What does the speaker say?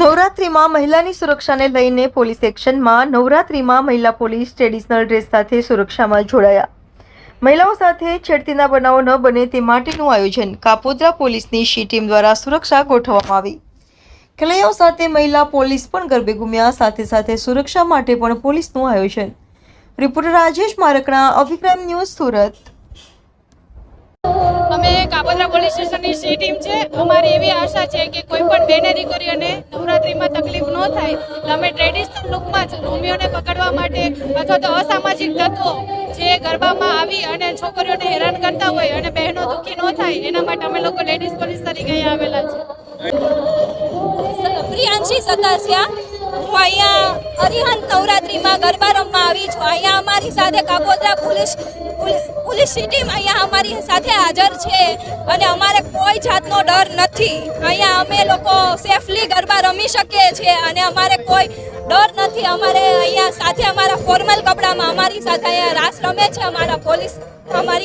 નવરાત્રિમાં મહિલાની સુરક્ષાને લઈને પોલીસ એક્શનમાં નવરાત્રિમાં મહિલા પોલીસ ટ્રેડિશનલ ડ્રેસ સાથે સુરક્ષામાં જોડાયા. મહિલાઓ સાથે છેડતીના બનાવો ન બને તે માટેનું આયોજન કાપોદ્રા પોલીસની શી ટીમ દ્વારા સુરક્ષા ગોઠવવામાં આવી. ખેલૈયાઓ સાથે મહિલા પોલીસ પણ ગરબે ગુમ્યા સાથે સાથે સુરક્ષા માટે પણ પોલીસનું આયોજન. રિપોર્ટર રાજેશ મારકણા અભિપ્રાય ન્યૂઝ સુરત. અમે કાપોદ્રા પોલીસ સ્ટેશનની સી ટીમ છે. અમારી એવી આશા છે કે કોઈ પણ બેને દીકરીઓને નવરાત્રિમાં તકલીફ ન થાય એટલે અમે ટ્રેડિશનલ લુકમાં જ રોમિયોને પકડવા માટે અથવા તો અસામાજિક તત્વો જે ગરબામાં આવી અને છોકરીઓને હેરાન કરતા હોય અને બહેનો દુઃખી ન થાય, એના માટે અમે લોકો લેડીઝ પોલીસ તરીકે અહીંયા આવેલા છે. પ્રિયાંશી સતાસિયા, હું અહીંયા અરિહંત નવરાત્રિમાં ગરબા અમારી સાથે કાપોદ્રા પોલીસ પોલીસની પોલીસ ટીમ અહીંયા અમારી સાથે હાજર છે અને અમારે કોઈ જાતનો ડર નથી. અહીંયા અમે લોકો સેફલી ગરબા રમી શકીએ છીએ અને અમારે કોઈ ડર નથી. અમારે અહીંયા સાથે અમારા ફોર્મલ કપડામાં અમારી સાથે અહીંયા રાસ રમે છે. અમારા પોલીસ, અમારી